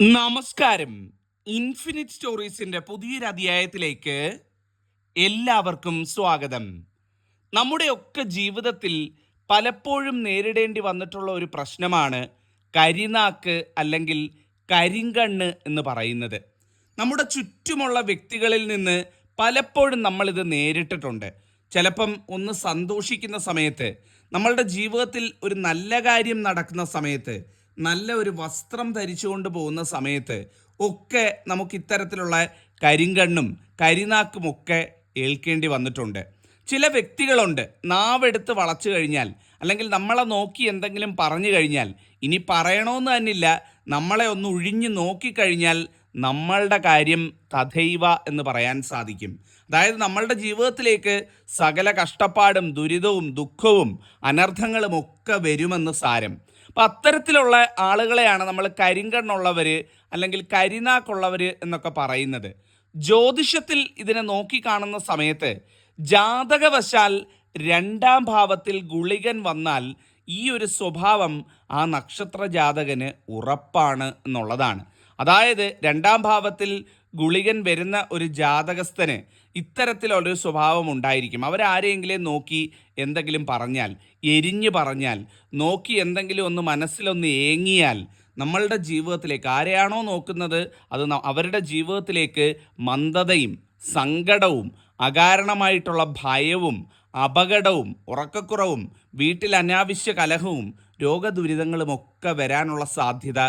നമസ്കാരം. ഇൻഫിനിറ്റ് സ്റ്റോറീസിന്റെ പുതിയൊരു അധ്യായത്തിലേക്ക് എല്ലാവർക്കും സ്വാഗതം. നമ്മുടെയൊക്കെ ജീവിതത്തിൽ പലപ്പോഴും നേരിടേണ്ടി വന്നിട്ടുള്ള ഒരു പ്രശ്നമാണ് കരിനാക്ക് അല്ലെങ്കിൽ കരിങ്കണ്ണ് എന്ന് പറയുന്നത്. നമ്മുടെ ചുറ്റുമുള്ള വ്യക്തികളിൽ നിന്ന് പലപ്പോഴും നമ്മളിത് നേരിട്ടിട്ടുണ്ട്. ചിലപ്പം ഒന്ന് സന്തോഷിക്കുന്ന സമയത്ത് നമ്മളുടെ ജീവിതത്തിൽ ഒരു നല്ല കാര്യം നടക്കുന്ന സമയത്ത് നല്ല ഒരു വസ്ത്രം ധരിച്ചുകൊണ്ട് പോകുന്ന സമയത്ത് ഒക്കെ നമുക്ക് ഇത്തരത്തിലുള്ള കരിങ്കണ്ണും കരിനാക്കും ഒക്കെ ഏൽക്കേണ്ടി വന്നിട്ടുണ്ട്. ചില വ്യക്തികളുണ്ട് നാവെടുത്ത് വളച്ചു കഴിഞ്ഞാൽ അല്ലെങ്കിൽ നമ്മളെ നോക്കി എന്തെങ്കിലും പറഞ്ഞു കഴിഞ്ഞാൽ ഇനി പറയണമെന്ന് തന്നില്ല നമ്മളെ ഒന്ന് ഒഴിഞ്ഞു നോക്കിക്കഴിഞ്ഞാൽ നമ്മളുടെ കാര്യം തഥൈവ എന്ന് പറയാൻ സാധിക്കും. അതായത് നമ്മളുടെ ജീവിതത്തിലേക്ക് സകല കഷ്ടപ്പാടും ദുരിതവും ദുഃഖവും അനർത്ഥങ്ങളും ഒക്കെ വരുമെന്ന് സാരം. അപ്പം അത്തരത്തിലുള്ള ആളുകളെയാണ് നമ്മൾ കരിങ്കണ്ണുള്ളവർ അല്ലെങ്കിൽ കരിനാക്കുള്ളവർ എന്നൊക്കെ പറയുന്നത്. ജ്യോതിഷത്തിൽ ഇതിനെ നോക്കിക്കാണുന്ന സമയത്ത് ജാതകവശാൽ രണ്ടാം ഭാവത്തിൽ ഗുളികൻ വന്നാൽ ഈ ഒരു സ്വഭാവം ആ നക്ഷത്ര ജാതകന് ഉറപ്പാണ് എന്നുള്ളതാണ്. അതായത് രണ്ടാം ഭാവത്തിൽ ഗുളികൻ വരുന്ന ഒരു ജാതകസ്ഥന് ഇത്തരത്തിലുള്ളൊരു സ്വഭാവം ഉണ്ടായിരിക്കും അവരാരെയെങ്കിലും നോക്കി എന്തെങ്കിലും പറഞ്ഞാൽ എരിഞ്ഞു പറഞ്ഞാൽ നോക്കി എന്തെങ്കിലും ഒന്ന് മനസ്സിലൊന്ന് ഏങ്ങിയാൽ നമ്മളുടെ ജീവിതത്തിലേക്ക് ആരെയാണോ നോക്കുന്നത് അത് അവരുടെ ജീവിതത്തിലേക്ക് മന്ദതയും സങ്കടവും അകാരണമായിട്ടുള്ള ഭയവും അപകടവും ഉറക്കക്കുറവും വീട്ടിൽ അനാവശ്യ കലഹവും രോഗദുരിതങ്ങളുമൊക്കെ വരാനുള്ള സാധ്യത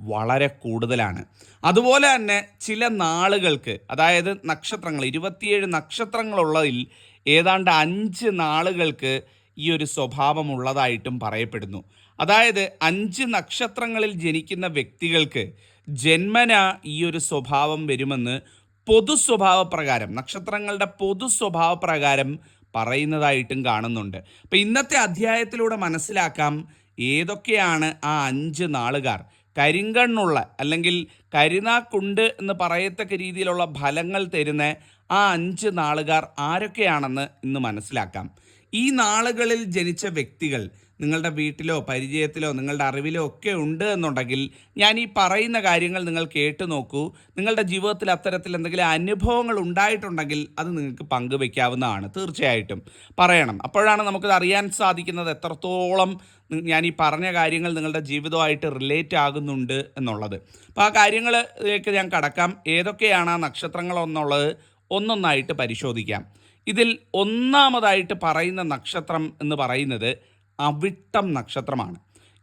വളരെ കൂടുതലാണ്. അതുപോലെ തന്നെ ചില നാളുകൾക്ക് അതായത് നക്ഷത്രങ്ങൾ ഇരുപത്തിയേഴ് നക്ഷത്രങ്ങളുള്ളതിൽ ഏതാണ്ട് അഞ്ച് നാളുകൾക്ക് ഈ ഒരു സ്വഭാവമുള്ളതായിട്ടും പറയപ്പെടുന്നു. അതായത് അഞ്ച് നക്ഷത്രങ്ങളിൽ ജനിക്കുന്ന വ്യക്തികൾക്ക് ജന്മന ഈ ഒരു സ്വഭാവം വരുമെന്ന് പൊതു സ്വഭാവപ്രകാരം നക്ഷത്രങ്ങളുടെ പൊതു സ്വഭാവപ്രകാരം പറയുന്നതായിട്ടും കാണുന്നുണ്ട്. അപ്പം ഇന്നത്തെ അധ്യായത്തിലൂടെ മനസ്സിലാക്കാം ഏതൊക്കെയാണ് ആ അഞ്ച് നാളുകാർ. കരിങ്കണ്ണുള്ള അല്ലെങ്കിൽ കരിനാക്കുണ്ട് എന്ന് പറയത്തക്ക രീതിയിലുള്ള ഫലങ്ങൾ തരുന്ന ആ അഞ്ച് നാളുകാർ ആരൊക്കെയാണെന്ന് ഇന്ന് മനസ്സിലാക്കാം. ഈ നാളുകളിൽ ജനിച്ച വ്യക്തികൾ നിങ്ങളുടെ വീട്ടിലോ പരിചയത്തിലോ നിങ്ങളുടെ അറിവിലോ ഒക്കെ ഉണ്ട് എന്നുണ്ടെങ്കിൽ ഞാൻ ഈ പറയുന്ന കാര്യങ്ങൾ നിങ്ങൾ കേട്ടു നോക്കൂ. നിങ്ങളുടെ ജീവിതത്തിൽ അത്തരത്തിൽ എന്തെങ്കിലും അനുഭവങ്ങൾ ഉണ്ടായിട്ടുണ്ടെങ്കിൽ അത് നിങ്ങൾക്ക് പങ്കുവെക്കാവുന്നതാണ്. തീർച്ചയായിട്ടും. പറയണം. അപ്പോഴാണ് നമുക്കത് അറിയാൻ സാധിക്കുന്നത് എത്രത്തോളം ഞാൻ ഈ പറഞ്ഞ കാര്യങ്ങൾ നിങ്ങളുടെ ജീവിതമായിട്ട് റിലേറ്റ് ആകുന്നുണ്ട് എന്നുള്ളത്. അപ്പോൾ ആ കാര്യങ്ങളിലേക്ക് ഞാൻ കടക്കാം. ഏതൊക്കെയാണ് ആ നക്ഷത്രങ്ങൾ എന്നുള്ളത് ഒന്നൊന്നായിട്ട് പരിശോധിക്കാം. ഇതിൽ ഒന്നാമതായിട്ട് പറയുന്ന നക്ഷത്രം എന്ന് പറയുന്നത് അവിട്ടം നക്ഷത്രമാണ്.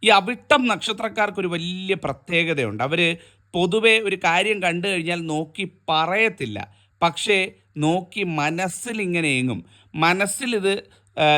ഈ അവിട്ടം നക്ഷത്രക്കാർക്ക് ഒരു വലിയ പ്രത്യേകതയുണ്ട്. അവർ പൊതുവെ ഒരു കാര്യം കണ്ടു കഴിഞ്ഞാൽ നോക്കി പറയത്തില്ല. പക്ഷേ നോക്കി മനസ്സിലിങ്ങനെ എങ്ങും മനസ്സിലിത്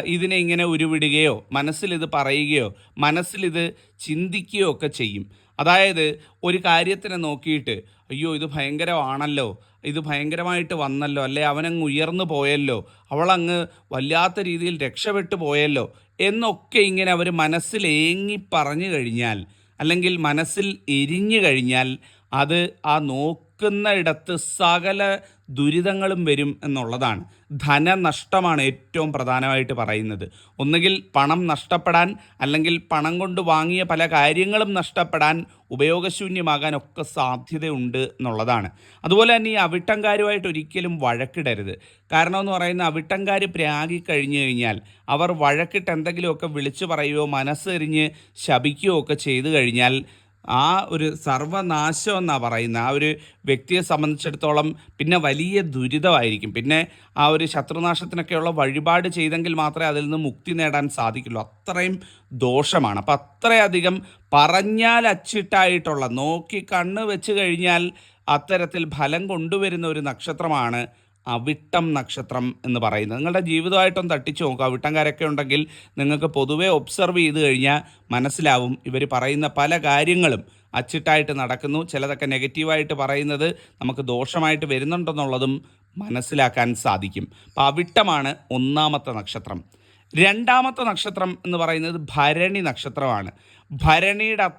ഇതിനെ ഇങ്ങനെ ഉരുവിടുകയോ മനസ്സിലിത് പറയുകയോ മനസ്സിലിത് ചിന്തിക്കുകയോ ഒക്കെ ചെയ്യും. അതായത് ഒരു കാര്യത്തിനെ നോക്കിയിട്ട് അയ്യോ ഇത് ഭയങ്കരമാണല്ലോ ഇത് ഭയങ്കരമായിട്ട് വന്നല്ലോ അല്ലെ അവനങ്ങ് ഉയർന്നു പോയല്ലോ അവളങ്ങ് വല്ലാത്ത രീതിയിൽ രക്ഷപ്പെട്ടു പോയല്ലോ എന്നൊക്കെ ഇങ്ങനെ അവർ മനസ്സിൽ ഏങ്ങി പറഞ്ഞു കഴിഞ്ഞാൽ അല്ലെങ്കിൽ മനസ്സിൽ എരിഞ്ഞു കഴിഞ്ഞാൽ അത് ആ നോക്കുന്നിടത്ത് സകല ദുരിതങ്ങളും വരും എന്നുള്ളതാണ്. ധനനഷ്ടമാണ് ഏറ്റവും പ്രധാനമായിട്ട് പറയുന്നത്. ഒന്നുകിൽ പണം നഷ്ടപ്പെടാൻ അല്ലെങ്കിൽ പണം കൊണ്ട് വാങ്ങിയ പല കാര്യങ്ങളും നഷ്ടപ്പെടാൻ ഉപയോഗശൂന്യമാകാൻ ഒക്കെ സാധ്യതയുണ്ട് എന്നുള്ളതാണ്. അതുപോലെ തന്നെ ഈ അവിട്ടംകാരുമായിട്ട് ഒരിക്കലും വഴക്കിടരുത്. കാരണം എന്ന് പറയുന്ന അവിട്ടംകാർ പ്രാഗി കഴിഞ്ഞു കഴിഞ്ഞാൽ അവർ വഴക്കിട്ട് എന്തെങ്കിലുമൊക്കെ വിളിച്ചു പറയുകയോ മനസ്സെറിഞ്ഞ് ശപിക്കുകയോ ഒക്കെ ചെയ്തു കഴിഞ്ഞാൽ ആ ഒരു സർവനാശം എന്നാണ് പറയുന്നത്. ആ ഒരു വ്യക്തിയെ സംബന്ധിച്ചിടത്തോളം പിന്നെ വലിയ ദുരിതമായിരിക്കും. പിന്നെ ആ ഒരു ശത്രുനാശത്തിനൊക്കെയുള്ള വഴിപാട് ചെയ്തെങ്കിൽ മാത്രമേ അതിൽ നിന്ന് മുക്തി നേടാൻ സാധിക്കുള്ളൂ. അത്രയും ദോഷമാണ്. അപ്പം അത്രയധികം പറഞ്ഞാൽ അച്ചിട്ടായിട്ടുള്ള നോക്കി കണ്ണ് വെച്ച് കഴിഞ്ഞാൽ അത്തരത്തിൽ ഫലം കൊണ്ടുവരുന്ന ഒരു നക്ഷത്രമാണ് അവിട്ടം നക്ഷത്രം എന്ന് പറയുന്നത്. നിങ്ങളുടെ ജീവിതമായിട്ടൊന്ന് തട്ടിച്ചു നോക്കുക. അവിട്ടംകാരൊക്കെ ഉണ്ടെങ്കിൽ നിങ്ങൾക്ക് പൊതുവെ ഒബ്സർവ് ചെയ്ത് കഴിഞ്ഞാൽ മനസ്സിലാവും. ഇവർ പറയുന്ന പല കാര്യങ്ങളും അച്ചിട്ടായിട്ട് നടക്കുന്നു. ചിലതൊക്കെ നെഗറ്റീവായിട്ട് പറയുന്നത് നമുക്ക് ദോഷമായിട്ട് വരുന്നുണ്ടെന്നുള്ളതും മനസ്സിലാക്കാൻ സാധിക്കും. അപ്പോൾ അവിട്ടമാണ് ഒന്നാമത്തെ നക്ഷത്രം. രണ്ടാമത്തെ നക്ഷത്രം എന്ന് പറയുന്നത് ഭരണി നക്ഷത്രമാണ്. ഭരണിയുടെ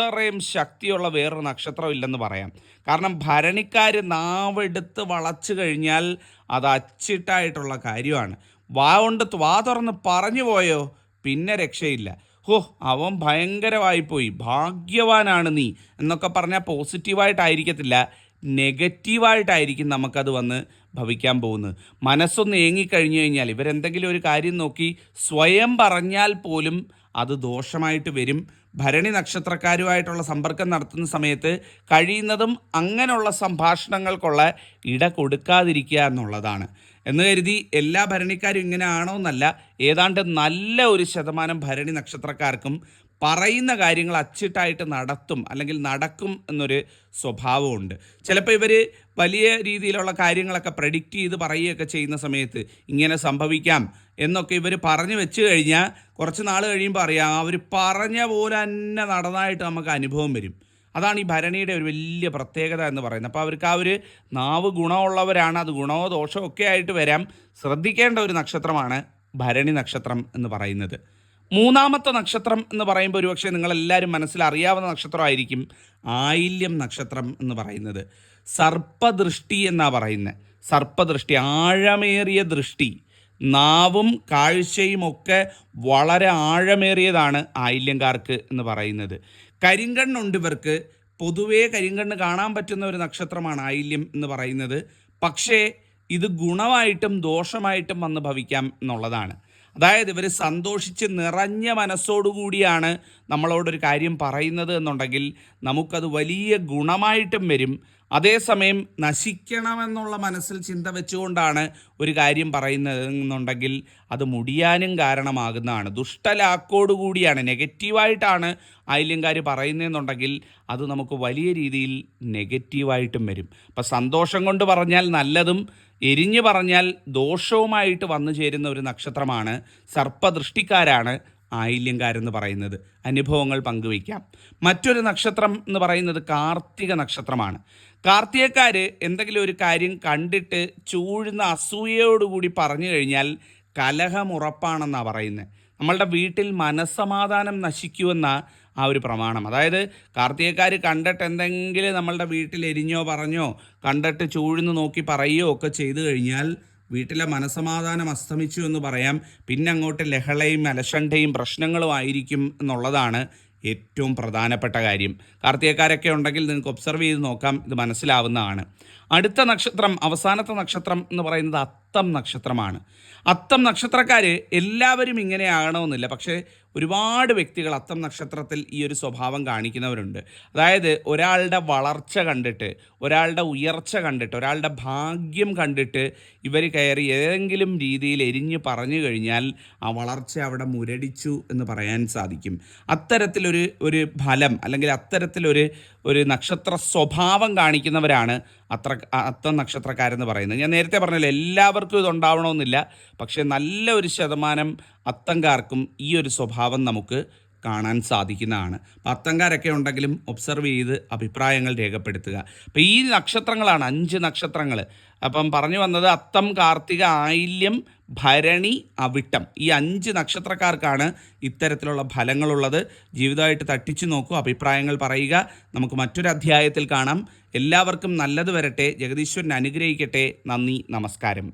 അത്രയും ശക്തിയുള്ള വേറൊരു നക്ഷത്രം ഇല്ലെന്ന് പറയാം. കാരണം ഭരണിക്കാർ നാവെടുത്ത് വളച്ചു കഴിഞ്ഞാൽ അത് അച്ചിട്ടായിട്ടുള്ള കാര്യമാണ്. വാ കൊണ്ട് വാ തുറന്ന് പറഞ്ഞു പോയോ? പിന്നെ രക്ഷയില്ല. ഹോ അവൻ ഭയങ്കരമായിപ്പോയി. ഭാഗ്യവാനാണ് നീ എന്നൊക്കെ പറഞ്ഞാൽ പോസിറ്റീവായിട്ടായിരിക്കത്തില്ല. നെഗറ്റീവായിട്ടായിരിക്കും നമുക്കത് വന്ന് ഭവിക്കാൻ പോകുന്നത്. മനസ്സൊന്ന് ഏങ്ങിക്കഴിഞ്ഞു കഴിഞ്ഞാൽ ഇവരെന്തെങ്കിലും ഒരു കാര്യം നോക്കി സ്വയം പറഞ്ഞാൽ പോലും അത് ദോഷമായിട്ട് വരും. ഭരണി നക്ഷത്രക്കാരുമായിട്ടുള്ള സമ്പർക്കം നടത്തുന്ന സമയത്ത് കഴിയുന്നതും അങ്ങനെയുള്ള സംഭാഷണങ്ങൾക്കുള്ള ഇട കൊടുക്കാതിരിക്കുക എന്നുള്ളതാണ്. എന്ന് കരുതി എല്ലാ ഭരണിക്കാരും ഇങ്ങനെ ആണോ എന്നല്ല ഏതാണ്ട് നല്ല ഒരു ശതമാനം ഭരണി നക്ഷത്രക്കാർക്കും പറയുന്ന കാര്യങ്ങൾ അച്ചിട്ടായിട്ട് നടത്തും അല്ലെങ്കിൽ നടക്കും എന്നൊരു സ്വഭാവമുണ്ട്. ചിലപ്പോൾ ഇവർ വലിയ രീതിയിലുള്ള കാര്യങ്ങളൊക്കെ പ്രഡിക്റ്റ് ചെയ്ത് പറയുകയൊക്കെ ചെയ്യുന്ന സമയത്ത് ഇങ്ങനെ സംഭവിക്കാം എന്നൊക്കെ ഇവർ പറഞ്ഞു വെച്ച് കഴിഞ്ഞാൽ കുറച്ച് നാൾ കഴിയുമ്പോൾ അറിയാം അവർ പറഞ്ഞ പോലെ തന്നെ നടന്നതായിട്ട് നമുക്ക് അനുഭവം വരും. അതാണ് ഈ ഭരണിയുടെ ഒരു വലിയ പ്രത്യേകത എന്ന് പറയുന്നത്. അപ്പോൾ അവർക്ക് ആ ഒരു നാവ് ഗുണമുള്ളവരാണ് അത് ഗുണമോ ദോഷമോ ഒക്കെ ആയിട്ട് വരാം. ശ്രദ്ധിക്കേണ്ട ഒരു നക്ഷത്രമാണ് ഭരണി നക്ഷത്രം എന്ന് പറയുന്നത്. മൂന്നാമത്തെ നക്ഷത്രം എന്ന് പറയുമ്പോൾ ഒരുപക്ഷെ നിങ്ങളെല്ലാവരും മനസ്സിലറിയാവുന്ന നക്ഷത്രമായിരിക്കും ആയില്യം നക്ഷത്രം എന്ന് പറയുന്നത്. സർപ്പദൃഷ്ടി എന്നാണ് പറയുന്നത് സർപ്പദൃഷ്ടി ആഴമേറിയ ദൃഷ്ടി. നാവും കാഴ്ചയും ഒക്കെ വളരെ ആഴമേറിയതാണ് ആയില്യംകാർക്ക് എന്ന് പറയുന്നത്. കരിങ്കണ്ണുണ്ട് ഇവർക്ക്. പൊതുവേ കരിങ്കണ്ണ് കാണാൻ പറ്റുന്ന ഒരു നക്ഷത്രമാണ് ആയില്യം എന്ന് പറയുന്നത്. പക്ഷേ ഇത് ഗുണമായിട്ടും ദോഷമായിട്ടും വന്ന് ഭവിക്കാം എന്നുള്ളതാണ്. അതായത് ഇവർ സന്തോഷിച്ച് നിറഞ്ഞ മനസ്സോടുകൂടിയാണ് നമ്മളോടൊരു കാര്യം പറയുന്നത് എന്നുണ്ടെങ്കിൽ നമുക്കത് വലിയ ഗുണമായിട്ടും വരും. അതേസമയം നശിക്കണമെന്നുള്ള മനസ്സിൽ ചിന്ത വെച്ചുകൊണ്ടാണ് ഒരു കാര്യം പറയുന്നത് എന്നുണ്ടെങ്കിൽ അത് മുടിയാനും കാരണമാകുന്നതാണ്. ദുഷ്ടലാക്കോടുകൂടിയാണ് നെഗറ്റീവായിട്ടാണ് ആയില്യംകാർ പറയുന്നതെന്നുണ്ടെങ്കിൽ അത് നമുക്ക് വലിയ രീതിയിൽ നെഗറ്റീവായിട്ടും വരും. അപ്പം സന്തോഷം കൊണ്ട് പറഞ്ഞാൽ നല്ലതും എരിഞ്ഞു പറഞ്ഞാൽ ദോഷവുമായിട്ട് വന്നു ചേരുന്ന ഒരു നക്ഷത്രമാണ് സർപ്പദൃഷ്ടിക്കാരാണ് ആയില്യംകാരെന്ന് പറയുന്നത്. അനുഭവങ്ങൾ പങ്കുവയ്ക്കാം. മറ്റൊരു നക്ഷത്രം എന്ന് പറയുന്നത് കാർത്തിക നക്ഷത്രമാണ്. കാർത്തികക്കാർ എന്തെങ്കിലും ഒരു കാര്യം കണ്ടിട്ട് ചൂഴുന്ന അസൂയയോടുകൂടി പറഞ്ഞു കഴിഞ്ഞാൽ കലഹം ഉറപ്പാണെന്നാണ് പറയുന്നത് നമ്മളുടെ വീട്ടിൽ മനസ്സമാധാനം നശിക്കുമെന്ന ആ ഒരു പ്രമാണം. അതായത് കാർത്തികക്കാർ കണ്ടിട്ട് എന്തെങ്കിലും നമ്മളുടെ വീട്ടിൽ എരിഞ്ഞോ പറഞ്ഞോ കണ്ടിട്ട് ചൂഴ്ന്ന് നോക്കി പറയുകയോ ഒക്കെ ചെയ്തു കഴിഞ്ഞാൽ വീട്ടിലെ മനസമാധാനം അസ്തമിച്ചു എന്ന് പറയാം. പിന്നെ അങ്ങോട്ട് ലഹളയും അലശണ്ടയും പ്രശ്നങ്ങളും ആയിരിക്കും എന്നുള്ളതാണ് ഏറ്റവും പ്രധാനപ്പെട്ട കാര്യം. കാർത്തികക്കാരൊക്കെ ഉണ്ടെങ്കിൽ നിങ്ങൾക്ക് ഒബ്സർവ് ചെയ്ത് നോക്കാം. ഇത് മനസ്സിലാവുന്നതാണ്. അടുത്ത നക്ഷത്രം അവസാനത്തെ നക്ഷത്രം എന്ന് പറയുന്നത് അത്തം നക്ഷത്രമാണ്. അത്തം നക്ഷത്രക്കാർ എല്ലാവരും ഇങ്ങനെ ആകണമെന്നില്ല പക്ഷേ ഒരുപാട് വ്യക്തികൾ അത്തം നക്ഷത്രത്തിൽ ഈ ഒരു സ്വഭാവം കാണിക്കുന്നവരുണ്ട്. അതായത് ഒരാളുടെ വളർച്ച കണ്ടിട്ട് ഒരാളുടെ ഉയർച്ച കണ്ടിട്ട് ഒരാളുടെ ഭാഗ്യം കണ്ടിട്ട് ഇവർ കയറി ഏതെങ്കിലും രീതിയിൽ എരിഞ്ഞ് പറഞ്ഞു കഴിഞ്ഞാൽ ആ വളർച്ച അവിടെ മുരടിച്ചു എന്ന് പറയാൻ സാധിക്കും. അത്തരത്തിലൊരു ഒരു ഫലം അല്ലെങ്കിൽ അത്തരത്തിലൊരു ഒരു നക്ഷത്ര സ്വഭാവം കാണിക്കുന്നവരാണ് അത്ര അത്ത നക്ഷത്രക്കാരെന്ന് പറയുന്നത്. ഞാൻ നേരത്തെ പറഞ്ഞല്ലോ എല്ലാവർക്കും ഇതുണ്ടാവണമെന്നില്ല. പക്ഷേ നല്ല ഒരു ശതമാനം അത്തങ്കാർക്കും ഈ ഒരു സ്വഭാവം നമുക്ക് കാണാൻ സാധിക്കുന്നതാണ്. പത്തങ്കാരൊക്കെ ഉണ്ടെങ്കിലും ഒബ്സർവ് ചെയ്ത് അഭിപ്രായങ്ങൾ രേഖപ്പെടുത്തുക. അപ്പം ഈ നക്ഷത്രങ്ങളാണ് അഞ്ച് നക്ഷത്രങ്ങൾ അപ്പം പറഞ്ഞു വന്നത് അത്തം കാർത്തിക ആയില്യം ഭരണി അവിട്ടം. ഈ അഞ്ച് നക്ഷത്രക്കാർക്കാണ് ഇത്തരത്തിലുള്ള ഫലങ്ങളുള്ളത്. ജീവിതമായിട്ട് തട്ടിച്ചു നോക്കൂ അഭിപ്രായങ്ങൾ പറയുക. നമുക്ക് മറ്റൊരു അധ്യായത്തിൽ കാണാം. എല്ലാവർക്കും നല്ലത് വരട്ടെ. ജഗദീശ്വരൻ അനുഗ്രഹിക്കട്ടെ. നന്ദി നമസ്കാരം.